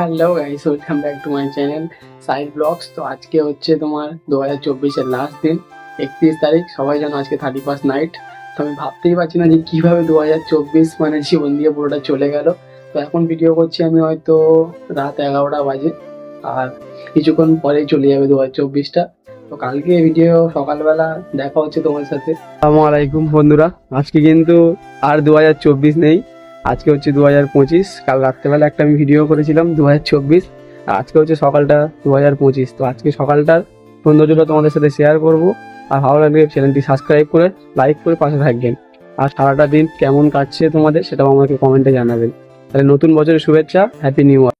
Hello guys welcome back to my channel side blogs তো আজকে হচ্ছে তোমার দু হাজার চব্বিশের লাস্ট দিন, একত্রিশ তারিখ, সবাই জানো আজকে থার্টি ফার্স্ট নাইট তো আমি ভাবতেই পারছি না যে কীভাবে দু হাজার চব্বিশ মানে জীবন দিয়ে পুরোটা চলে গেল। তো এখন ভিডিও করছি আমি হয়তো রাত এগারোটা বাজে, আর কিছুক্ষণ পরেই চলে যাবে দু হাজার চব্বিশটা। তো কালকে ভিডিও সকালবেলা দেখা হচ্ছে তোমার সাথে। আসসালামু আলাইকুম বন্ধুরা, আজকে কিন্তু আর দু হাজার চব্বিশ নেই। আজকে হচ্ছে দু হাজার পঁচিশ, কাল রাত্রেবেলা একটা আমি ভিডিও করেছিলাম দু হাজার চব্বিশ, আর আজকে হচ্ছে সকালটা দু হাজার পঁচিশ। তো আজকে সকালটার সৌন্দর্যটা তোমাদের সাথে শেয়ার করব, আর ভালো লাগলে চ্যানেলটি সাবস্ক্রাইব করে লাইক করে পাশে থাকবেন। আর সারাটা দিন কেমন কাটছে তোমাদের সেটাও আমাকে কমেন্টে জানাবেন। তাহলে নতুন বছরের শুভেচ্ছা হ্যাপি নিউ ইয়ার